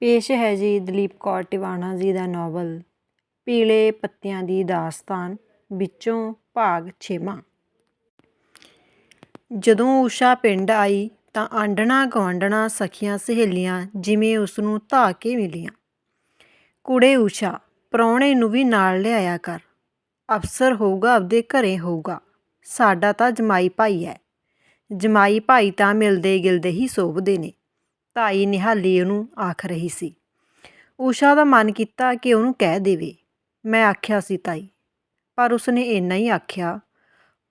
ਪੇਸ਼ ਹੈ ਜੀ ਦਲੀਪ ਕੌਰ ਟਿਵਾਣਾ ਜੀ ਦਾ ਨਾਵਲ, ਪੀਲੇ ਪੱਤਿਆਂ ਦੀ ਦਾਸਤਾਨ, ਵਿੱਚੋਂ ਭਾਗ ਛੇਵਾਂ। ਜਦੋਂ ਊਸ਼ਾ ਪਿੰਡ ਆਈ ਤਾਂ ਆਂਢਣਾ ਗੁਆਂਢਣਾ ਸਖੀਆਂ ਸਹੇਲੀਆਂ ਜਿਵੇਂ ਉਸ ਨੂੰ ਧਾ ਕੇ ਮਿਲੀਆਂ। ਕੁੜੇ ਊਸ਼ਾ, ਪ੍ਰਾਹੁਣੇ ਨੂੰ ਵੀ ਨਾਲ ਲਿਆਇਆ ਕਰ। ਅਫਸਰ ਹੋਊਗਾ, ਆਪਦੇ ਘਰੇ ਹੋਊਗਾ। ਸਾਡਾ ਤਾਂ ਜਮਾਈ ਭਾਈ ਹੈ। ਜਮਾਈ ਭਾਈ ਤਾਂ ਮਿਲਦੇ ਗਿਲਦੇ ਹੀ ਸੋਭਦੇ ਨੇ। ਤਾਈ ਨਿਹਾਲੀ ਉਹਨੂੰ ਆਖ ਰਹੀ ਸੀ। ਊਸ਼ਾ ਦਾ ਮਨ ਕੀਤਾ ਕਿ ਉਹਨੂੰ ਕਹਿ ਦੇਵੇ। ਮੈਂ ਆਖਿਆ ਸੀ ਤਾਈ, ਪਰ ਉਸਨੇ ਇੰਨਾ ਹੀ ਆਖਿਆ,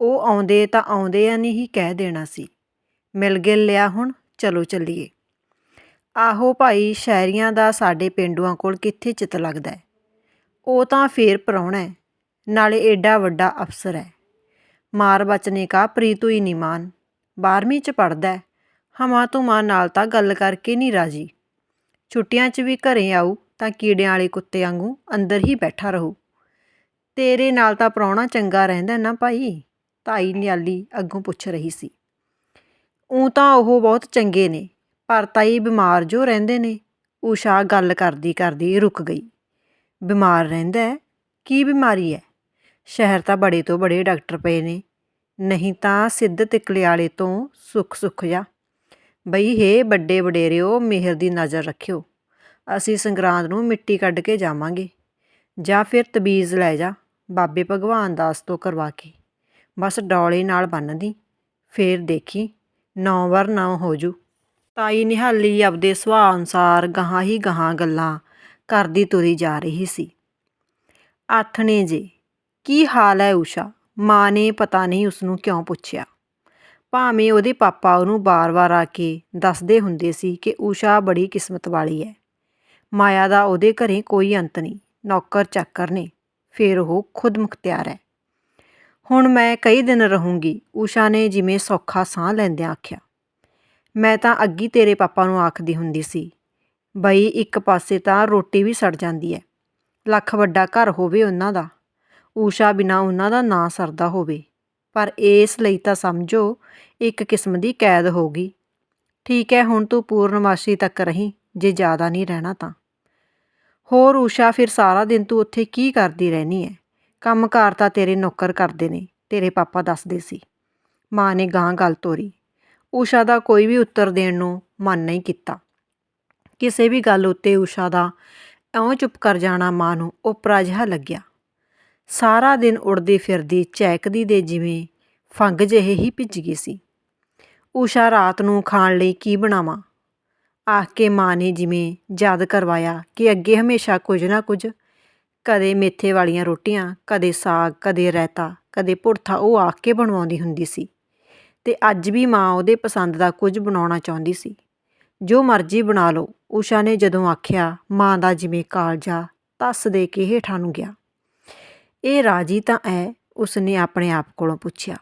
ਉਹ ਆਉਂਦੇ ਤਾਂ ਆਉਂਦੇ ਆ ਨਹੀਂ ਹੀ ਕਹਿ ਦੇਣਾ ਸੀ। ਮਿਲ ਗਿਲ ਲਿਆ ਹੁਣ, ਚਲੋ ਚੱਲੀਏ। ਆਹੋ ਭਾਈ ਸ਼ਹਿਰੀਆਂ ਦਾ ਸਾਡੇ ਪਿੰਡੂਆਂ ਕੋਲ ਕਿੱਥੇ ਚਿੱਤ ਲੱਗਦਾ ਹੈ? ਉਹ ਤਾਂ ਫੇਰ ਪ੍ਰਾਹੁਣਾ ਹੈ, ਨਾਲੇ ਏਡਾ ਵੱਡਾ ਅਫਸਰ ਹੈ। ਮਾਰ ਬਚਨੇ ਕਾ ਪ੍ਰੀਤੂ ਹੀ ਨਹੀਂ ਮਾਨ। 12ਵੀਂ ਚ ਪੜਦਾ ਹੈ ਹਮਾ ਤੂੰ ਨਾਲ ਤਾਂ ਗੱਲ ਕਰਕੇ ਨਹੀਂ ਰਾਜੀ। ਛੁੱਟੀਆਂ 'ਚ ਵੀ ਘਰੇ ਆਊ ਤਾਂ ਕੀੜਿਆਂ ਵਾਲੇ ਕੁੱਤੇ ਵਾਂਗੂ ਅੰਦਰ ਹੀ ਬੈਠਾ ਰਹੂ। ਤੇਰੇ ਨਾਲ ਤਾਂ ਪ੍ਰਾਹੁਣਾ ਚੰਗਾ ਰਹਿੰਦਾ ਨਾ ਭਾਈ, ਤਾਈ ਨਿਆਲੀ ਅੱਗੋਂ ਪੁੱਛ ਰਹੀ ਸੀ। ਉਹ ਤਾਂ ਉਹ ਬਹੁਤ ਚੰਗੇ ਨੇ, ਪਰ ਤਾਈ ਬਿਮਾਰ ਜੋ ਰਹਿੰਦੇ ਨੇ ਊਸ਼ਾ ਗੱਲ ਕਰਦੀ ਕਰਦੀ ਰੁਕ ਗਈ। ਬਿਮਾਰ ਰਹਿੰਦਾ ਕੀ ਬਿਮਾਰੀ ਹੈ? ਸ਼ਹਿਰ ਤਾਂ ਬੜੇ ਤੋਂ ਬੜੇ ਡਾਕਟਰ ਪਏ ਨੇ, ਨਹੀਂ ਤਾਂ ਸਿੱਧ ਤਿਕਲੇ ਵਾਲੇ ਤੋਂ ਸੁੱਖ ਸੁੱਖ ਜਾ। ਬਈ ਹੇ ਵੱਡੇ ਵਡੇਰਿਓ, ਮਿਹਰ ਦੀ ਨਜ਼ਰ ਰੱਖਿਓ। ਅਸੀਂ ਸੰਗਰਾਂਦ ਨੂੰ ਮਿੱਟੀ ਕੱਢ ਕੇ ਜਾਵਾਂਗੇ। ਜਾਂ ਫਿਰ ਤਬੀਜ਼ ਲੈ ਜਾ, ਬਾਬੇ ਭਗਵਾਨ ਦਾਸ ਤੋਂ ਕਰਵਾ ਕੇ। ਬਸ ਡੌਲੇ ਨਾਲ ਬੰਨਦੀ ਫੇਰ ਦੇਖੀ, ਨੌ ਵਾਰ ਨੌ ਹੋ ਜੂ ਤਾਈ ਨਿਹਾਲੀ ਆਪਦੇ ਸੁਭਾਅ ਅਨੁਸਾਰ ਗਾਹਾਂ ਹੀ ਗਾਹਾਂ ਗੱਲਾਂ ਕਰਦੀ ਤੁਰੀ ਜਾ ਰਹੀ ਸੀ। ਆਥਣੇ ਜੀ, ਕੀ ਹਾਲ ਹੈ ਊਸ਼ਾ? ਮਾਂ ਨੇ ਪਤਾ ਨਹੀਂ ਉਸ ਨੂੰ ਕਿਉਂ ਪੁੱਛਿਆ। ਭਾਵੇਂ ਉਹਦੇ ਪਾਪਾ ਉਹਨੂੰ ਬਾਰ-ਬਾਰ ਆ ਕੇ ਦੱਸਦੇ ਹੁੰਦੇ ਸੀ ਕਿ ਊਸ਼ਾ ਬੜੀ ਕਿਸਮਤ ਵਾਲੀ ਹੈ। ਮਾਇਆ ਦਾ ਉਹਦੇ ਘਰੇ ਕੋਈ ਅੰਤ ਨਹੀਂ, ਨੌਕਰ ਚਾਕਰ ਨੇ, ਫਿਰ ਉਹ ਖੁਦ ਮੁਖਤਿਆਰ ਹੈ। ਹੁਣ ਮੈਂ ਕਈ ਦਿਨ ਰਹੂੰਗੀ, ਊਸ਼ਾ ਨੇ ਜਿਵੇਂ ਸੌਖਾ ਸਾਹ ਲੈਂਦਿਆਂ ਆਖਿਆ। ਮੈਂ ਤਾਂ ਅੱਗੀ ਤੇਰੇ ਪਾਪਾ ਨੂੰ ਆਖਦੀ ਹੁੰਦੀ ਸੀ, ਬਈ ਇੱਕ ਪਾਸੇ ਤਾਂ ਰੋਟੀ ਵੀ ਸੜ ਜਾਂਦੀ ਹੈ, ਲੱਖ ਵੱਡਾ ਘਰ ਹੋਵੇ ਉਹਨਾਂ ਦਾ, ਊਸ਼ਾ ਬਿਨਾ ਉਹਨਾਂ ਦਾ ਨਾਂ ਸਰਦਾ ਹੋਵੇ। ਪਰ ਇਸ ਲਈ ਤਾਂ ਸਮਝੋ ਇੱਕ ਕਿਸਮ ਦੀ ਕੈਦ ਹੋਗੀ ਠੀਕ ਹੈ, ਹੁਣ ਤੂੰ ਪੂਰਨਮਾਸ਼ੀ ਤੱਕ ਰਹੀਂ, ਜੇ ਜ਼ਿਆਦਾ ਨਹੀਂ ਰਹਿਣਾ ਤਾਂ। ਹੋਰ ਊਸ਼ਾ, ਫਿਰ ਸਾਰਾ ਦਿਨ ਤੂੰ ਉੱਥੇ ਕੀ ਕਰਦੀ ਰਹਿਣੀ ਹੈ ਕੰਮਕਾਰ ਤਾਂ ਤੇਰੇ ਨੌਕਰ ਕਰਦੇ ਨੇ, ਤੇਰੇ ਪਾਪਾ ਦੱਸਦੇ ਸੀ। ਮਾਂ ਨੇ ਗਾਂ ਗੱਲ ਤੋਰੀ। ਊਸ਼ਾ ਦਾ ਕੋਈ ਵੀ ਉੱਤਰ ਦੇਣ ਨੂੰ ਮਨ ਨਹੀਂ ਕੀਤਾ। ਕਿਸੇ ਵੀ ਗੱਲ ਉੱਤੇ ਊਸ਼ਾ ਦਾ ਇਉਂ ਚੁੱਪ ਕਰ ਜਾਣਾ ਮਾਂ ਨੂੰ ਉਪਰਾ ਜਿਹਾ ਲੱਗਿਆ। ਸਾਰਾ ਦਿਨ ਉੜਦੀ ਫਿਰਦੀ, ਚਹਿਕਦੀ ਦੇ ਜਿਵੇਂ ਫੰਗ ਜਿਹੇ ਹੀ ਭਿੱਜ ਗਈ ਸੀ। ਊਸ਼ਾ ਰਾਤ ਨੂੰ ਖਾਣ ਲਈ ਕੀ ਬਣਾਵਾਂ? ਆਖ ਕੇ ਮਾਂ ਨੇ ਜਿਵੇਂ ਯਾਦ ਕਰਵਾਇਆ ਕਿ ਅੱਗੇ ਹਮੇਸ਼ਾ ਕੁਝ ਨਾ ਕੁਝ, ਕਦੇ ਮੇਥੇ ਵਾਲੀਆਂ ਰੋਟੀਆਂ, ਕਦੇ ਸਾਗ, ਕਦੇ ਰਾਇਤਾ, ਕਦੇ ਪੁਰਥਾ ਉਹ ਆਖ ਕੇ ਬਣਵਾਉਂਦੀ ਹੁੰਦੀ ਸੀ। ਤੇ ਅੱਜ ਵੀ ਮਾਂ ਉਹਦੇ ਪਸੰਦ ਦਾ ਕੁਝ ਬਣਾਉਣਾ ਚਾਹੁੰਦੀ ਸੀ। ਜੋ ਮਰਜ਼ੀ ਬਣਾ ਲਓ, ਊਸ਼ਾ ਨੇ ਜਦੋਂ ਆਖਿਆ, ਮਾਂ ਦਾ ਜਿਵੇਂ ਕਾਲਜਾ ਤੱਸ ਦੇ ਕੇ ਹੇਠਾਂ ਨੂੰ ਗਿਆ। ਇਹ ਰਾਜੀ ਤਾਂ ਐ, ਉਸਨੇ ਆਪਣੇ ਆਪ ਕੋਲੋਂ ਪੁੱਛਿਆ।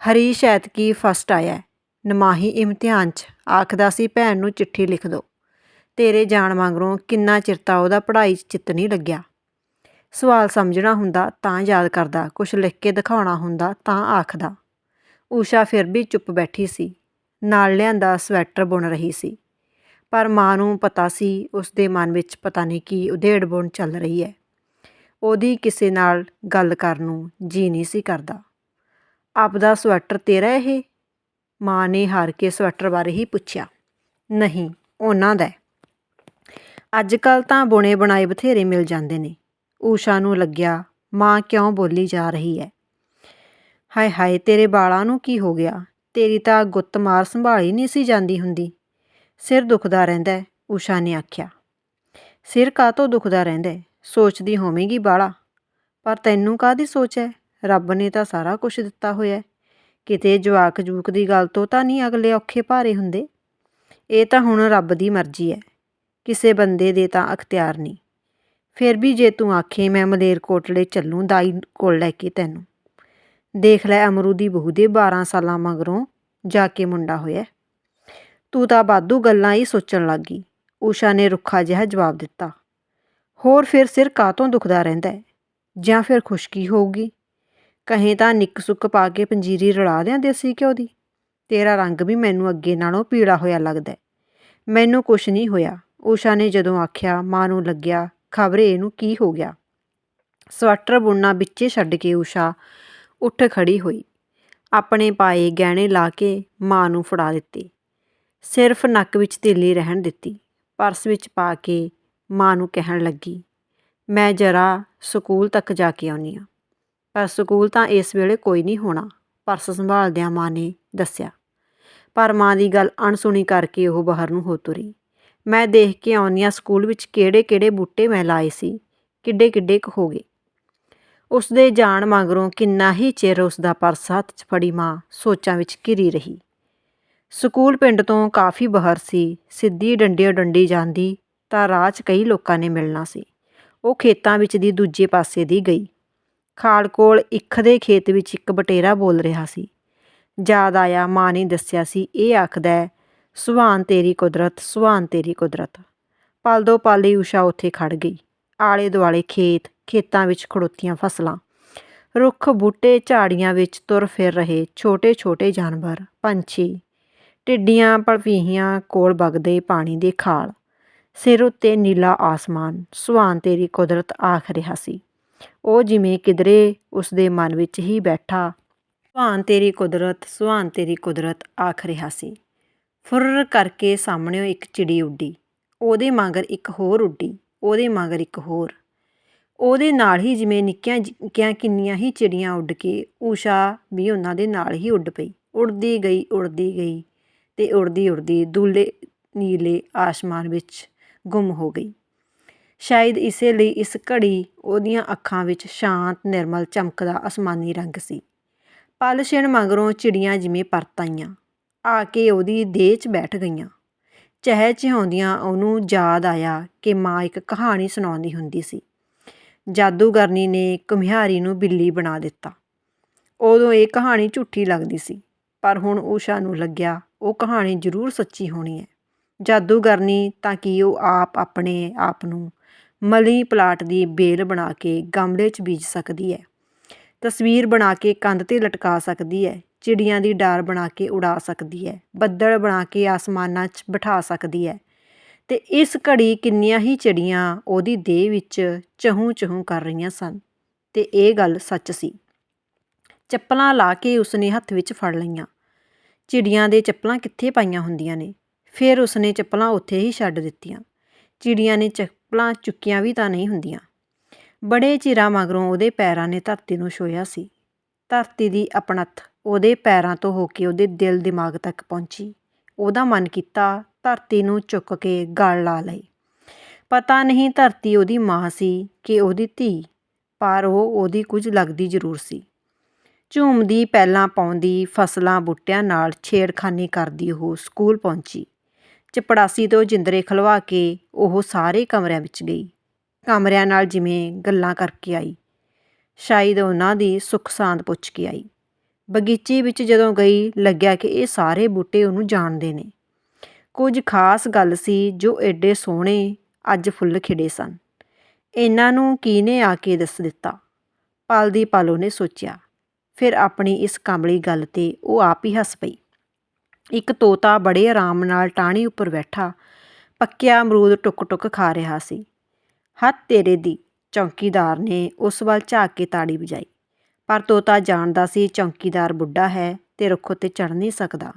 ਹਰੀਸ਼ ਐਤਕੀ ਫਸਟ ਆਇਆ ਨਮਾਹੀ ਇਮਤਿਹਾਨ 'ਚ ਆਖਦਾ ਸੀ, ਭੈਣ ਨੂੰ ਚਿੱਠੀ ਲਿਖ ਦੋ। ਤੇਰੇ ਜਾਣ ਮਗਰੋਂ ਕਿੰਨਾ ਚਿਰਤਾ ਉਹਦਾ ਪੜ੍ਹਾਈ 'ਚ ਚਿੱਤ ਨਹੀਂ ਲੱਗਿਆ। ਸਵਾਲ ਸਮਝਣਾ ਹੁੰਦਾ ਤਾਂ ਯਾਦ ਕਰਦਾ ਕੁਝ ਲਿਖ ਕੇ ਦਿਖਾਉਣਾ ਹੁੰਦਾ ਤਾਂ ਆਖਦਾ। ਊਸ਼ਾ ਫਿਰ ਵੀ ਚੁੱਪ ਬੈਠੀ ਸੀ। ਨਾਲ ਲਿਆਂਦਾ ਸਵੈਟਰ ਬੁਣ ਰਹੀ ਸੀ। ਪਰ ਮਾਂ ਨੂੰ ਪਤਾ ਸੀ ਉਸ ਦੇ ਮਨ ਵਿੱਚ ਪਤਾ ਨਹੀਂ ਕੀ ਉਧੇੜ ਬੁਣ ਚੱਲ ਰਹੀ ਹੈ। ਉਹਦੀ ਕਿਸੇ ਨਾਲ ਗੱਲ ਕਰਨ ਨੂੰ ਜੀ ਨਹੀਂ ਸੀ ਕਰਦਾ। ਆਪਦਾ ਸਵੈਟਰ ਤੇਰਾ ਇਹ? ਮਾਂ ਨੇ ਹਾਰ ਕੇ ਸਵੈਟਰ ਬਾਰੇ ਹੀ ਪੁੱਛਿਆ। ਨਹੀਂ, ਉਹਨਾਂ ਦਾ। ਅੱਜ ਕੱਲ ਤਾਂ ਬੁਣੇ ਬਣਾਏ ਬਥੇਰੇ ਮਿਲ ਜਾਂਦੇ ਨੇ। ਊਸ਼ਾ ਨੂੰ ਲੱਗਿਆ, ਮਾਂ ਕਿਉਂ ਬੋਲੀ ਜਾ ਰਹੀ ਹੈ ਹਾਏ ਹਾਏ, ਤੇਰੇ ਬਾਲਾਂ ਨੂੰ ਕੀ ਹੋ ਗਿਆ? ਤੇਰੀ ਤਾਂ ਗੁੱਤ ਮਾਰ ਸੰਭਾਲੀ ਨਹੀਂ ਸੀ ਜਾਂਦੀ ਹੁੰਦੀ। ਸਿਰ ਦੁਖਦਾ ਰਹਿੰਦਾ ਊਸ਼ਾ ਨੇ ਆਖਿਆ। ਸਿਰ ਕਾਤੋਂ ਦੁਖਦਾ ਰਹਿੰਦਾ ਸੋਚਦੀ ਹੋਵੇਂਗੀ ਬਾਲਾ, ਪਰ ਤੈਨੂੰ ਕਾਦੀ ਸੋਚ ਹੈ ਰੱਬ ਨੇ ਤਾਂ ਸਾਰਾ ਕੁਝ ਦਿੱਤਾ ਹੋਇਆ ਹੈ ਕਿਤੇ ਜਵਾਕ ਜੂਕ ਦੀ ਗੱਲ ਤੋਂ ਤਾਂ ਨਹੀਂ ਅਗਲੇ ਔਖੇ ਭਾਰੇ ਹੁੰਦੇ? ਇਹ ਤਾਂ ਹੁਣ ਰੱਬ ਦੀ ਮਰਜ਼ੀ ਹੈ ਕਿਸੇ ਬੰਦੇ ਦੇ ਤਾਂ ਅਖਤਿਆਰ ਨਹੀਂ। ਫਿਰ ਵੀ ਜੇ ਤੂੰ ਆਖੇ, ਮੈਂ ਮਲੇਰ ਕੋਟਲੇ ਚੱਲੂ ਦਾਈ ਕੋਲ ਲੈ ਕੇ ਤੈਨੂੰ। ਦੇਖ ਲੈ ਅਮਰੂ ਦੀ ਬਹੂ ਦੇ 12 ਸਾਲਾਂ ਮਗਰੋਂ ਜਾ ਕੇ ਮੁੰਡਾ ਹੋਇਆ। ਤੂੰ ਤਾਂ ਬਾਦੂ ਗੱਲਾਂ ਹੀ ਸੋਚਣ ਲੱਗੀ ਊਸ਼ਾ ਨੇ ਰੁੱਖਾ ਜਿਹਾ ਜਵਾਬ ਦਿੱਤਾ। ਹੋਰ ਫਿਰ ਸਿਰ ਕਾਤੋਂ ਦੁਖਦਾ ਰਹਿੰਦਾ ਜਾਂ ਫਿਰ ਖੁਸ਼ਕੀ ਹੋਊਗੀ? ਕਹੇ ਤਾਂ ਨਿੱਕ ਸੁੱਕ ਪਾ ਕੇ ਪੰਜੀਰੀ ਰਲਾ ਦਿਆਂ ਦੇਸੀ ਘਿਓ ਦੀ। ਤੇਰਾ ਰੰਗ ਵੀ ਮੈਨੂੰ ਅੱਗੇ ਨਾਲੋਂ ਪੀਲਾ ਹੋਇਆ ਲੱਗਦਾ ਮੈਨੂੰ ਕੁਛ ਨਹੀਂ ਹੋਇਆ। ਊਸ਼ਾ ਨੇ ਜਦੋਂ ਆਖਿਆ, ਮਾਂ ਨੂੰ ਲੱਗਿਆ, ਖਬਰੇ ਇਹਨੂੰ ਕੀ ਹੋ ਗਿਆ? ਸਵੈਟਰ ਬੁਣਨਾ ਵਿੱਚੇ ਛੱਡ ਕੇ ਊਸ਼ਾ ਉੱਠ ਖੜੀ ਹੋਈ। ਆਪਣੇ ਪਾਏ ਗਹਿਣੇ ਲਾ ਕੇ ਮਾਂ ਨੂੰ ਫੜਾ ਦਿੱਤੇ। ਸਿਰਫ ਨੱਕ ਵਿੱਚ ਤੀਲੀ ਰਹਿਣ ਦਿੱਤੀ। ਪਰਸ ਵਿੱਚ ਪਾ ਕੇ ਮਾਂ ਨੂੰ ਕਹਿਣ ਲੱਗੀ, ਮੈਂ ਜਰਾ ਸਕੂਲ ਤੱਕ ਜਾ ਕੇ ਆਉਣੀ ਆ ਪਰ ਸਕੂਲ ਤਾਂ ਇਸ ਵੇਲੇ ਕੋਈ ਨਹੀਂ ਹੋਣਾ, ਪਰਸ ਸੰਭਾਲਦਿਆਂ ਮਾਂ ਨੇ ਦੱਸਿਆ। ਪਰ ਮਾਂ ਦੀ ਗੱਲ ਅਣਸੁਣੀ ਕਰਕੇ ਉਹ ਬਾਹਰ ਨੂੰ ਹੋ ਤੁਰੀ। ਮੈਂ ਦੇਖ ਕੇ ਆਉਂਦੀ ਹਾਂ ਸਕੂਲ ਵਿੱਚ ਕਿਹੜੇ ਕਿਹੜੇ ਬੂਟੇ ਮੈਂ ਲਾਏ ਸੀ ਕਿੱਡੇ ਕਿੱਡੇ ਕੁ ਹੋ ਗਏ। ਉਸ ਦੇ ਜਾਣ ਮਗਰੋਂ ਕਿੰਨਾ ਹੀ ਚਿਰ ਉਸ ਦਾ ਪਰਸ ਹੱਥ 'ਚ ਫੜੀ ਮਾਂ ਸੋਚਾਂ ਵਿੱਚ ਘਿਰੀ ਰਹੀ। ਸਕੂਲ ਪਿੰਡ ਤੋਂ ਕਾਫੀ ਬਾਹਰ ਸੀ, ਸਿੱਧੀ ਡੰਡੇ ਡੰਡੀ ਜਾਂਦੀ ਤਾਂ ਰਾਹ 'ਚ ਕਈ ਲੋਕਾਂ ਨੇ ਮਿਲਣਾ ਸੀ। ਉਹ ਖੇਤਾਂ ਵਿੱਚ ਦੀ ਦੂਜੇ ਪਾਸੇ ਦੀ ਗਈ। ਖਾਲ ਕੋਲ ਇੱਕ ਦੇ ਖੇਤ ਵਿੱਚ ਇੱਕ ਬਟੇਰਾ ਬੋਲ ਰਿਹਾ ਸੀ। ਯਾਦ ਆਇਆ, ਮਾਂ ਨੇ ਦੱਸਿਆ ਸੀ, ਇਹ ਆਖਦਾ ਸੁਹਾਨ ਤੇਰੀ ਕੁਦਰਤ, ਸੁਹਾਨ ਤੇਰੀ ਕੁਦਰਤ। ਪਲ ਦੋ ਪਲ ਹੀ ਊਸ਼ਾ ਉੱਥੇ ਖੜ ਗਈ। ਆਲੇ ਦੁਆਲੇ ਖੇਤ, ਖੇਤਾਂ ਵਿੱਚ ਖੜੋਤੀਆਂ ਫਸਲਾਂ। ਰੁੱਖ ਬੂਟੇ ਝਾੜੀਆਂ ਵਿੱਚ ਤੁਰ ਫਿਰ ਰਹੇ ਛੋਟੇ ਛੋਟੇ ਜਾਨਵਰ, ਪੰਛੀ। ਟਿੱਡੀਆਂ ਪਲਵੀਹੀਆਂ ਕੋਲ ਵਗਦੇ ਪਾਣੀ ਦੇ ਖਾਲ। ਸਿਰ ਉੱਤੇ ਨੀਲਾ ਆਸਮਾਨ, ਸੁਹਾਨ ਤੇਰੀ ਕੁਦਰਤ ਆਖ ਰਿਹਾ ਸੀ। ਉਹ ਜਿਵੇਂ ਕਿਧਰੇ ਉਸ ਦੇ ਮਨ ਵਿੱਚ ਹੀ ਬੈਠਾ, ਸੁਹਾਨ ਤੇਰੀ ਕੁਦਰਤ, ਸੁਹਾਨ ਤੇਰੀ ਕੁਦਰਤ ਆਖ ਰਿਹਾ ਸੀ। ਫੁਰ ਕਰਕੇ ਸਾਹਮਣਿਓ ਇੱਕ ਚਿੜੀ ਉੱਡੀ। ਉਹਦੇ ਮਗਰ ਇੱਕ ਹੋਰ ਉੱਡੀ, ਉਹਦੇ ਮਗਰ ਇੱਕ ਹੋਰ। ਉਹਦੇ ਨਾਲ ਹੀ ਜਿਵੇਂ ਨਿੱਕੀਆਂ ਨਿੱਕੀਆਂ ਕਿੰਨੀਆਂ ਹੀ ਚਿੜੀਆਂ ਉੱਡ ਕੇ, ਊਸ਼ਾ ਵੀ ਉਹਨਾਂ ਦੇ ਨਾਲ ਹੀ ਉੱਡ ਪਈ। ਉੜਦੀ ਗਈ ਉੜਦੀ ਗਈ ਤੇ ਉੜਦੀ ਉੜਦੀ ਦੁੱਲੇ, ਨੀਲੇ ਆਸਮਾਨ ਵਿੱਚ ਗੁੰਮ ਹੋ ਗਈ। ਸ਼ਾਇਦ ਇਸੇ ਲਈ ਇਸ ਘੜੀ ਉਹਦੀਆਂ ਅੱਖਾਂ ਵਿੱਚ ਸ਼ਾਂਤ, ਨਿਰਮਲ, ਚਮਕਦਾ ਅਸਮਾਨੀ ਰੰਗ ਸੀ। ਪਲ ਛਿਣ ਮਗਰੋਂ ਚਿੜੀਆਂ ਜਿਵੇਂ ਪਰਤ ਆਈਆਂ। ਆ ਕੇ ਉਹਦੀ ਦੇਹ 'ਚ ਬੈਠ ਗਈਆਂ। ਚਹਿ ਚਹਾਉਂਦੀਆਂ ਉਹਨੂੰ ਯਾਦ ਆਇਆ ਕਿ ਮਾਂ ਇੱਕ ਕਹਾਣੀ ਸੁਣਾਉਂਦੀ ਹੁੰਦੀ ਸੀ। ਜਾਦੂਗਰਨੀ ਨੇ ਕੁਮਿਹਾਰੀ ਨੂੰ ਬਿੱਲੀ ਬਣਾ ਦਿੱਤਾ। ਉਦੋਂ ਇਹ ਕਹਾਣੀ ਝੂਠੀ ਲੱਗਦੀ ਸੀ, ਪਰ ਹੁਣ ਊਸ਼ਾ ਨੂੰ ਲੱਗਿਆ ਉਹ ਕਹਾਣੀ ਜ਼ਰੂਰ ਸੱਚੀ ਹੋਣੀ ਹੈ। ਜਾਦੂਗਰਨੀ ਤਾਂ ਕਿ ਉਹ ਆਪ ਆਪਣੇ ਆਪ ਨੂੰ ਮਲੀ ਪਲਾਟ ਦੀ ਬੇਲ ਬਣਾ ਕੇ ਗਮਲੇ 'ਚ ਬੀਜ ਸਕਦੀ ਹੈ। ਤਸਵੀਰ ਬਣਾ ਕੇ ਕੰਧ ਤੇ ਲਟਕਾ ਸਕਦੀ ਹੈ, ਚਿੜੀਆਂ ਦੀ ਡਾਰ ਬਣਾ ਕੇ ਉਡਾ ਸਕਦੀ ਹੈ, ਬੱਦਲ ਬਣਾ ਕੇ ਆਸਮਾਨਾਂ 'ਚ ਬਿਠਾ ਸਕਦੀ ਹੈ ਤੇ ਇਸ ਘੜੀ ਕਿੰਨੀਆਂ ਹੀ ਚਿੜੀਆਂ ਉਹਦੀ ਦੇਹ ਵਿੱਚ ਚਹੂ ਚਹੂ ਕਰ ਰਹੀਆਂ ਸਨ ਤੇ ਇਹ ਗੱਲ ਸੱਚ ਸੀ। ਚੱਪਲਾਂ ਲਾ ਕੇ ਉਸਨੇ ਹੱਥ ਵਿੱਚ ਫੜ ਲਈਆਂ। ਚਿੜੀਆਂ ਦੇ ਚੱਪਲਾਂ ਕਿੱਥੇ ਪਾਈਆਂ ਹੁੰਦੀਆਂ ਨੇ? ਫਿਰ ਉਸਨੇ ਚੱਪਲਾਂ ਉੱਥੇ ਹੀ ਛੱਡ ਦਿੱਤੀਆਂ। ਚਿੜੀਆਂ ਨੇ ਚੱਪਲਾਂ ਚੁੱਕੀਆਂ ਵੀ ਤਾਂ ਨਹੀਂ ਹੁੰਦੀਆਂ। ਬੜੇ ਚਿਰਾਂ ਮਗਰੋਂ ਉਹਦੇ ਪੈਰਾਂ ਨੇ ਧਰਤੀ ਨੂੰ ਛੋਇਆ ਸੀ। ਧਰਤੀ ਦੀ ਅਪਣਤ ਉਹਦੇ ਪੈਰਾਂ ਤੋਂ ਹੋ ਕੇ ਉਹਦੇ ਦਿਲ ਦਿਮਾਗ ਤੱਕ ਪਹੁੰਚੀ। ਉਹਦਾ ਮਨ ਕੀਤਾ ਧਰਤੀ ਨੂੰ ਚੁੱਕ ਕੇ ਗਲ ਲਾ ਲਈ ਪਤਾ ਨਹੀਂ ਧਰਤੀ ਉਹਦੀ ਮਾਂ ਸੀ ਕਿ ਉਹਦੀ ਧੀ, ਪਰ ਉਹ ਉਹਦੀ ਕੁਝ ਲੱਗਦੀ ਜ਼ਰੂਰ ਸੀ। ਝੂਮਦੀ ਪਹਿਲਾਂ ਪਾਉਂਦੀ ਫਸਲਾਂ ਬੂਟਿਆਂ ਨਾਲ ਛੇੜਖਾਨੀ ਕਰਦੀ ਉਹ ਸਕੂਲ ਪਹੁੰਚੀ। ਚਪੜਾਸੀ ਤੋਂ ਜਿੰਦਰੇ ਖਲਵਾ ਕੇ ਉਹ ਸਾਰੇ ਕਮਰਿਆਂ ਵਿੱਚ ਗਈ। ਕਮਰਿਆਂ ਨਾਲ ਜਿਵੇਂ ਗੱਲਾਂ ਕਰਕੇ ਆਈ। ਸ਼ਾਇਦ ਉਹਨਾਂ ਦੀ ਸੁੱਖ ਸਾਂਦ ਪੁੱਛ ਕੇ ਆਈ। ਬਗੀਚੇ ਵਿੱਚ ਜਦੋਂ ਗਈ, ਲੱਗਿਆ ਕਿ ਇਹ ਸਾਰੇ ਬੂਟੇ ਉਹਨੂੰ ਜਾਣਦੇ ਨੇ। ਕੁਝ ਖਾਸ ਗੱਲ ਸੀ ਜੋ ਐਡੇ ਸੋਹਣੇ ਅੱਜ ਫੁੱਲ ਖਿੜੇ ਸਨ। ਇਹਨਾਂ ਨੂੰ ਕਿਹਨੇ ਆ ਕੇ ਦੱਸ ਦਿੱਤਾ? ਪਲ ਦੀ ਪਲ ਉਹਨੇ ਸੋਚਿਆ। ਫਿਰ ਆਪਣੀ ਇਸ ਕਾਮਲੀ ਗੱਲ ਤੇ ਉਹ ਆਪ ਹੀ ਹੱਸ ਪਈ। ਇੱਕ ਤੋਤਾ ਬੜੇ ਆਰਾਮ ਨਾਲ ਟਾਹਣੀ ਉੱਪਰ ਬੈਠਾ, ਪੱਕਿਆ ਅਮਰੂਦ ਟੁੱਕ-ਟੁੱਕ ਖਾ ਰਿਹਾ ਸੀ। ਹੱਥ ਤੇਰੇ ਦੀ, ਚੌਕੀਦਾਰ ਨੇ ਉਸ ਵੱਲ ਝਾਕ ਕੇ ਤਾੜੀ ਵਜਾਈ। ਪਰ ਤੋਤਾ ਜਾਣਦਾ ਸੀ ਚੌਕੀਦਾਰ ਬੁੱਢਾ ਹੈ ਤੇ ਰੁੱਖ ਉੱਤੇ ਚੜ ਨਹੀਂ ਸਕਦਾ।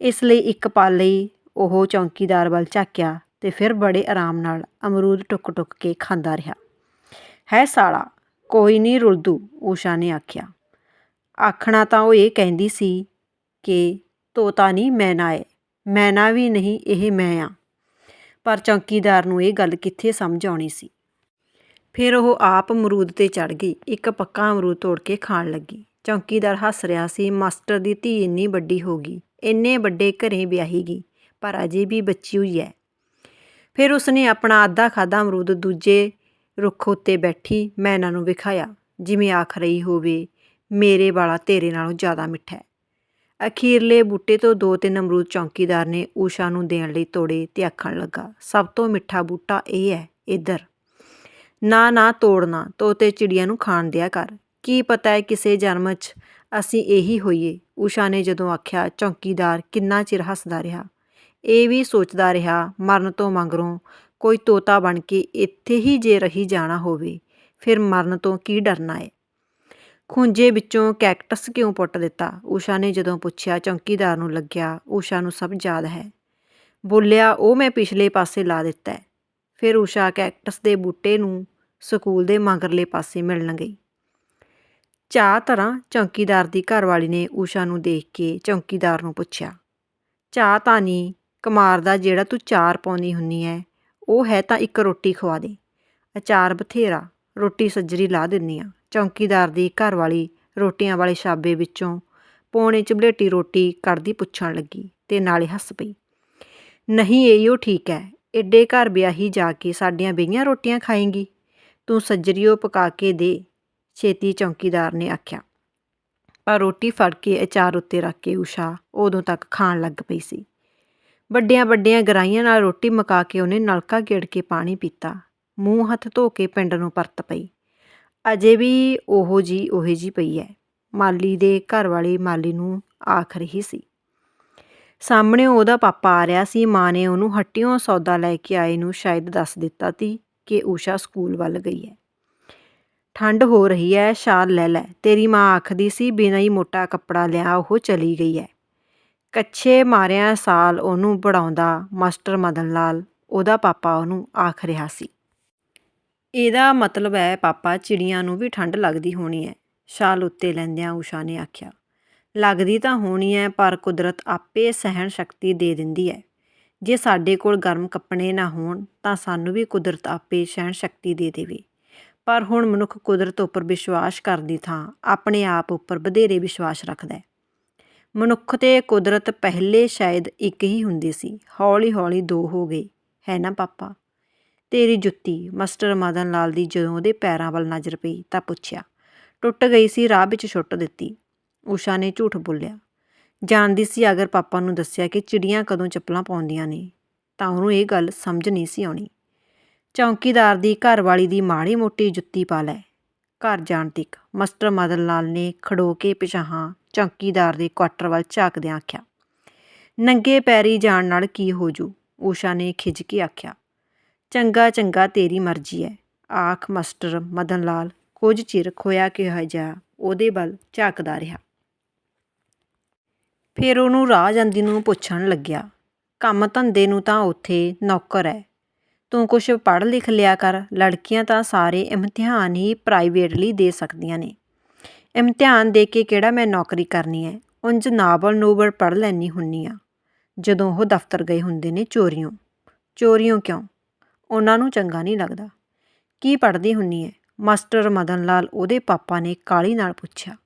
ਇਸ ਲਈ ਇੱਕ ਪਲ ਲਈ ਉਹ ਚੌਕੀਦਾਰ ਵੱਲ ਝਾਕਿਆ ਤੇ ਫਿਰ ਬੜੇ ਆਰਾਮ ਨਾਲ ਅਮਰੂਦ ਟੁੱਕ-ਟੁੱਕ ਕੇ ਖਾਂਦਾ ਰਿਹਾ। ਹੈ ਸਾਲਾ, ਕੋਈ ਨਹੀਂ ਰੁਲਦੂ, ਊਸ਼ਾ ਨੇ ਆਖਿਆ। ਆਖਣਾ ਤਾਂ ਉਹ ਇਹ ਕਹਿੰਦੀ ਸੀ ਕਿ ਤੋਤਾ ਨਹੀਂ ਮੈਨਾ ਏ ਮੈਨਾ ਵੀ ਨਹੀਂ, ਇਹ ਮੈਂ ਆ। ਪਰ ਚੌਕੀਦਾਰ ਨੂੰ ਇਹ ਗੱਲ ਕਿੱਥੇ ਸਮਝ ਆਉਣੀ ਸੀ। ਫਿਰ ਉਹ ਆਪ ਅਮਰੂਦ ਤੇ ਚੜ ਗਈ, ਇੱਕ ਪੱਕਾ ਅਮਰੂਦ ਤੋੜ ਕੇ ਖਾਣ ਲੱਗੀ। ਚੌਕੀਦਾਰ ਹੱਸ ਰਿਹਾ ਸੀ, ਮਾਸਟਰ ਦੀ ਧੀ ਇੰਨੀ ਵੱਡੀ ਹੋ ਗਈ, ਇੰਨੇ ਵੱਡੇ ਘਰੇ ਵਿਆਹੀ ਗਈ, ਪਰ ਅਜੇ ਵੀ ਬੱਚੀ ਹੋਈ ਹੈ ਫਿਰ ਉਸਨੇ ਆਪਣਾ ਅੱਧਾ ਖਾਦਾ ਅਮਰੂਦ ਦੂਜੇ ਰੁੱਖ ਉੱਤੇ ਬੈਠੀ ਮੈਨਾ ਨੂੰ ਵਿਖਾਇਆ, ਜਿਵੇਂ ਆਖ ਰਹੀ ਹੋਵੇ, ਮੇਰੇ ਵਾਲਾ ਤੇਰੇ ਨਾਲੋਂ ਜ਼ਿਆਦਾ ਮਿੱਠਾ ਹੈ ਅਖੀਰਲੇ ਬੂਟੇ ਤੋਂ ਦੋ ਤਿੰਨ ਅਮਰੂਦ ਚੌਕੀਦਾਰ ਨੇ ਊਸ਼ਾ ਨੂੰ ਦੇਣ ਲਈ ਤੋੜੇ ਤੇ ਆਖਣ ਲੱਗਾ, ਸਭ ਤੋਂ ਮਿੱਠਾ ਬੂਟਾ ਇਹ ਹੈ, ਇੱਧਰ। ਨਾ ਨਾ ਤੋੜਨਾ, ਤੋਤੇ ਚਿੜੀਆਂ ਨੂੰ ਖਾਣ ਦਿਆ ਕਰ। ਕੀ ਪਤਾ ਹੈ ਕਿਸੇ ਜਨਮ 'ਚ ਅਸੀਂ ਇਹੀ ਹੋਈਏ? ਊਸ਼ਾ ਨੇ ਜਦੋਂ ਆਖਿਆ, ਚੌਕੀਦਾਰ ਕਿੰਨਾ ਚਿਰ ਹੱਸਦਾ ਰਿਹਾ? ਇਹ ਵੀ ਸੋਚਦਾ ਰਿਹਾ, ਮਰਨ ਤੋਂ ਮੰਗਰੋਂ ਕੋਈ ਤੋਤਾ ਬਣ ਕੇ ਇੱਥੇ ਹੀ ਜੇ ਰਹੀ ਜਾਣਾ ਹੋਵੇ, ਫਿਰ ਮਰਨ ਤੋਂ ਕੀ ਡਰਨਾ ਹੈ? ਖੂੰਜੇ ਵਿੱਚੋਂ ਕੈਕਟਸ ਕਿਉਂ ਪੁੱਟ ਦਿੱਤਾ? ਊਸ਼ਾ ਨੇ ਜਦੋਂ ਪੁੱਛਿਆ, ਚੌਕੀਦਾਰ ਨੂੰ ਲੱਗਿਆ, ਊਸ਼ਾ ਨੂੰ ਸਭ ਯਾਦ ਹੈ। ਬੋਲਿਆ, ਉਹ ਮੈਂ ਪਿਛਲੇ ਪਾਸੇ ਲਾ ਦਿੱਤਾ ਫਿਰ ਊਸ਼ਾ ਕੈਕਟਸ ਦੇ ਬੂਟੇ ਨੂੰ ਸਕੂਲ ਦੇ ਮਗਰਲੇ ਪਾਸੇ ਮਿਲਣ ਗਈ। ਚਾਹ ਤਰ੍ਹਾਂ ਚੌਕੀਦਾਰ ਦੀ ਘਰਵਾਲੀ ਨੇ ਊਸ਼ਾ ਨੂੰ ਦੇਖ ਕੇ ਚੌਕੀਦਾਰ ਨੂੰ ਪੁੱਛਿਆ। ਚਾਹ ਤਾਂ ਨਹੀਂ, ਕਮਾਰ ਦਾ ਜਿਹੜਾ ਤੂੰ ਚਾਰ ਪਾਉਂਦੀ ਹੁੰਨੀ ਐ, ਉਹ ਹੈ ਤਾਂ ਇੱਕ ਰੋਟੀ ਖਵਾ ਦੇ। ਅਚਾਰ ਬਥੇਰਾ। ਰੋਟੀ ਸੱਜਰੀ ਲਾ ਦਿੰਨੀ ਆ। ਚੌਕੀਦਾਰ ਦੀ ਘਰਵਾਲੀ ਰੋਟੀਆਂ ਵਾਲੇ ਛਾਬੇ ਵਿੱਚੋਂ ਪੌਣੇ ਚਬਲੇਟੀ ਰੋਟੀ ਕੱਢਦੀ ਪੁੱਛਣ ਲੱਗੀ ਤੇ ਨਾਲੇ ਹੱਸ ਪਈ। ਨਹੀਂ, ਇਹੋ ਠੀਕ ਹੈ ਏਡੇ ਘਰ ਵਿਆਹੀ ਜਾ ਕੇ ਸਾਡੀਆਂ ਬਈਆਂ ਰੋਟੀਆਂ ਖਾਏਂਗੀ। ਤੂੰ ਸੱਜਰੀਓ ਪਕਾ ਕੇ ਦੇ, ਛੇਤੀ ਚੌਕੀਦਾਰ ਨੇ ਆਖਿਆ। ਪਰ ਰੋਟੀ ਫੜ ਕੇ ਅਚਾਰ ਉੱਤੇ ਰੱਖ ਕੇ ਊਸ਼ਾ ਉਦੋਂ ਤੱਕ ਖਾਣ ਲੱਗ ਪਈ ਸੀ। ਵੱਡਿਆਂ ਵੱਡੀਆਂ ਗਰਾਈਆਂ ਨਾਲ ਰੋਟੀ ਮਕਾ ਕੇ ਉਹਨੇ ਨਲਕਾ ਗੇੜ ਕੇ ਪਾਣੀ ਪੀਤਾ। ਮੂੰਹ ਹੱਥ ਧੋ ਕੇ ਪਿੰਡ ਨੂੰ ਪਰਤ ਪਈ। ਅਜੇ ਵੀ ਉਹੋ ਜੀ, ਉਹੇ ਜੀ ਪਈ ਹੈ ਮਾਲੀ ਦੇ ਘਰ ਵਾਲੀ ਮਾਲੀ ਨੂੰ ਆਖ ਰਹੀ ਸੀ। ਸਾਹਮਣੇ ਉਹਦਾ ਪਾਪਾ ਆ ਰਿਹਾ ਸੀ। ਮਾਂ ਨੇ ਉਹਨੂੰ ਹੱਟੀਆਂ ਸੌਦਾ ਲੈ ਕੇ ਆਏ ਨੂੰ ਸ਼ਾਇਦ ਦੱਸ ਦਿੱਤਾ ਸੀ ਕਿ ਊਸ਼ਾ ਸਕੂਲ ਵੱਲ ਗਈ ਹੈ ਠੰਡ ਹੋ ਰਹੀ ਹੈ ਸ਼ਾਲ ਲੈ ਲੈ। ਤੇਰੀ ਮਾਂ ਆਖਦੀ ਸੀ, ਬਿਨਾਂ ਹੀ ਮੋਟਾ ਕੱਪੜਾ ਲਿਆ ਉਹ ਚਲੀ ਗਈ ਹੈ ਕੱਛੇ ਮਾਰਿਆਂ ਸਾਲ ਉਹਨੂੰ ਪੜਾਉਂਦਾ ਮਾਸਟਰ ਮਦਨ ਲਾਲ, ਉਹਦਾ ਪਾਪਾ ਉਹਨੂੰ ਆਖ ਰਿਹਾ ਸੀ। ਇਹਦਾ ਮਤਲਬ ਹੈ ਪਾਪਾ ਚਿੜੀਆਂ ਨੂੰ ਵੀ ਠੰਡ ਲੱਗਦੀ ਹੋਣੀ ਹੈ। ਸ਼ਾਲ ਉੱਤੇ ਲੈਂਦਿਆਂ ਊਸ਼ਾ ਨੇ ਆਖਿਆ, ਲੱਗਦੀ ਤਾਂ ਹੋਣੀ ਹੈ, ਪਰ ਕੁਦਰਤ ਆਪੇ ਸਹਿਣ ਸ਼ਕਤੀ ਦੇ ਦਿੰਦੀ ਹੈ। ਜੇ ਸਾਡੇ ਕੋਲ ਗਰਮ ਕੱਪੜੇ ਨਾ ਹੋਣ, ਤਾਂ ਸਾਨੂੰ ਵੀ ਕੁਦਰਤ ਆਪੇ ਸਹਿਣ ਸ਼ਕਤੀ ਦੇ ਦੇਵੇ। ਪਰ ਹੁਣ ਮਨੁੱਖ ਕੁਦਰਤ ਉੱਪਰ ਵਿਸ਼ਵਾਸ ਕਰਨ ਦੀ ਥਾਂ, ਆਪਣੇ ਆਪ ਉੱਪਰ ਵਧੇਰੇ ਵਿਸ਼ਵਾਸ ਰੱਖਦਾ ਹੈ। ਮਨੁੱਖ ਤੇ ਕੁਦਰਤ ਪਹਿਲੇ ਸ਼ਾਇਦ ਇੱਕ ਹੀ ਹੁੰਦੀ ਸੀ ਹੌਲੀ ਹੌਲੀ ਦੋ ਹੋ ਗਏ। ਹੈ ਨਾ, ਪਾਪਾ? ਤੇਰੀ ਜੁੱਤੀ। ਮਾਸਟਰ ਮਦਨ ਲਾਲ ਦੀ ਜਦੋਂ ਉਹਦੇ ਪੈਰਾਂ ਵੱਲ ਨਜ਼ਰ ਪਈ ਤਾਂ ਪੁੱਛਿਆ, ਟੁੱਟ ਗਈ ਸੀ, ਰਾਹ ਵਿੱਚ ਛੁੱਟ ਦਿੱਤੀ? ਊਸ਼ਾ ਨੇ ਝੂਠ ਬੋਲਿਆ। ਜਾਣਦੀ ਸੀ, ਅਗਰ ਪਾਪਾ ਨੂੰ ਦੱਸਿਆ ਕਿ ਚਿੜੀਆਂ ਕਦੋਂ ਚੱਪਲਾਂ ਪਾਉਂਦੀਆਂ ਨੇ, ਤਾਂ ਉਹਨੂੰ ਇਹ ਗੱਲ ਸਮਝ ਨਹੀਂ ਸੀ ਆਉਣੀ। ਚੌਕੀਦਾਰ ਦੀ ਘਰਵਾਲੀ ਦੀ ਮਾੜੀ ਮੋਟੀ ਜੁੱਤੀ ਪਾ ਲੈ। ਘਰ ਜਾਣ ਤੱਕ ਮਾਸਟਰ ਮਦਨ ਲਾਲ ਨੇ ਖੜੋ ਕੇ ਪਿਛਾਹਾਂ ਚੌਕੀਦਾਰ ਦੇ ਕੁਆਟਰ ਵੱਲ ਝਾਕਦਿਆਂ ਆਖਿਆ, ਨੰਗੇ ਪੈਰੀ ਜਾਣ ਨਾਲ ਕੀ ਹੋ ਜੂ? ਊਸ਼ਾ ਨੇ ਖਿੱਚ ਕੇ ਆਖਿਆ ਚੰਗਾ ਚੰਗਾ ਤੇਰੀ ਮਰਜ਼ੀ ਹੈ ਆਖ ਮਾਸਟਰ ਮਦਨ ਲਾਲ ਕੁਝ ਚਿਰ ਖੋਇਆ ਕਿਹਾ ਜਾ, ਉਹਦੇ ਵੱਲ ਝਾਕਦਾ ਰਿਹਾ। ਫਿਰ ਉਹਨੂੰ ਰਾਹ ਜਾਂਦੀ ਨੂੰ ਪੁੱਛਣ ਲੱਗਿਆ, ਕੰਮ ਧੰਦੇ ਨੂੰ ਤਾਂ ਉੱਥੇ ਨੌਕਰ ਹੈ ਤੂੰ ਕੁਛ ਪੜ੍ਹ ਲਿਖ ਲਿਆ ਕਰ, ਲੜਕੀਆਂ ਤਾਂ ਸਾਰੇ ਇਮਤਿਹਾਨ ਹੀ ਪ੍ਰਾਈਵੇਟਲੀ ਦੇ ਸਕਦੀਆਂ ਨੇ। ਇਮਤਿਹਾਨ ਦੇ ਕੇ ਕਿਹੜਾ ਮੈਂ ਨੌਕਰੀ ਕਰਨੀ ਹੈ ਉਂਝ ਨਾਵਲ ਨੂਵਲ ਪੜ੍ਹ ਲੈਣੀ ਹੁੰਨੀ ਆ। ਜਦੋਂ ਉਹ ਦਫ਼ਤਰ ਗਏ ਹੁੰਦੇ ਨੇ ਚੋਰੀਆਂ ਚੋਰੀਆਂ ਕਿਉਂ? ਉਹਨਾਂ ਨੂੰ ਚੰਗਾ ਨਹੀਂ ਲੱਗਦਾ। ਕੀ ਪੜ੍ਹਦੀ ਹੁੰਨੀ ਹੈ ਮਾਸਟਰ ਮਦਨ ਲਾਲ ਉਹਦੇ ਪਾਪਾ ਨੇ ਕਾਲੀ ਨਾਲ ਪੁੱਛਿਆ।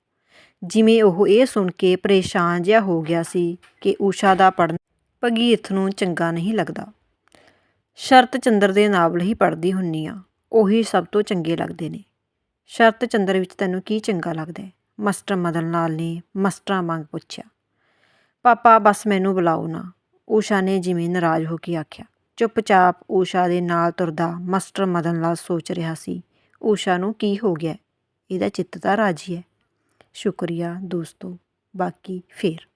ਜਿਵੇਂ ਉਹ ਇਹ ਸੁਣ ਕੇ ਪਰੇਸ਼ਾਨ ਜਿਹਾ ਹੋ ਗਿਆ ਸੀ ਕਿ ਊਸ਼ਾ ਦਾ ਪੜ੍ਹਨ ਭਗੀਰਥ ਨੂੰ ਚੰਗਾ ਨਹੀਂ ਲੱਗਦਾ। ਸ਼ਰਤ ਚੰਦਰ ਦੇ ਨਾਵਲ ਹੀ ਪੜ੍ਹਦੀ ਹੁੰਨੀ ਆ, ਉਹੀ ਸਭ ਤੋਂ ਚੰਗੇ ਲੱਗਦੇ ਨੇ। ਸ਼ਰਤ ਚੰਦਰ ਵਿੱਚ ਤੈਨੂੰ ਕੀ ਚੰਗਾ ਲੱਗਦਾ ਹੈ ਮਾਸਟਰ ਮਦਨ ਲਾਲ ਨੇ ਮਾਸਟਰਾਂ ਵਾਂਗ ਪੁੱਛਿਆ। ਪਾਪਾ, ਬਸ ਮੈਨੂੰ ਬੁਲਾਓ ਨਾ। ਊਸ਼ਾ ਨੇ ਜਿਵੇਂ ਨਾਰਾਜ਼ ਹੋ ਕੇ ਆਖਿਆ। ਚੁੱਪਚਾਪ ਊਸ਼ਾ ਦੇ ਨਾਲ ਤੁਰਦਾ ਮਾਸਟਰ ਮਦਨ ਲਾਲ ਸੋਚ ਰਿਹਾ ਸੀ, ਊਸ਼ਾ ਨੂੰ ਕੀ ਹੋ ਗਿਆ? ਇਹਦਾ ਚਿੱਤ ਤਾਂ ਰਾਜੀ ਹੈ। ਸ਼ੁਕਰੀਆ ਦੋਸਤੋ, ਬਾਕੀ ਫੇਰ।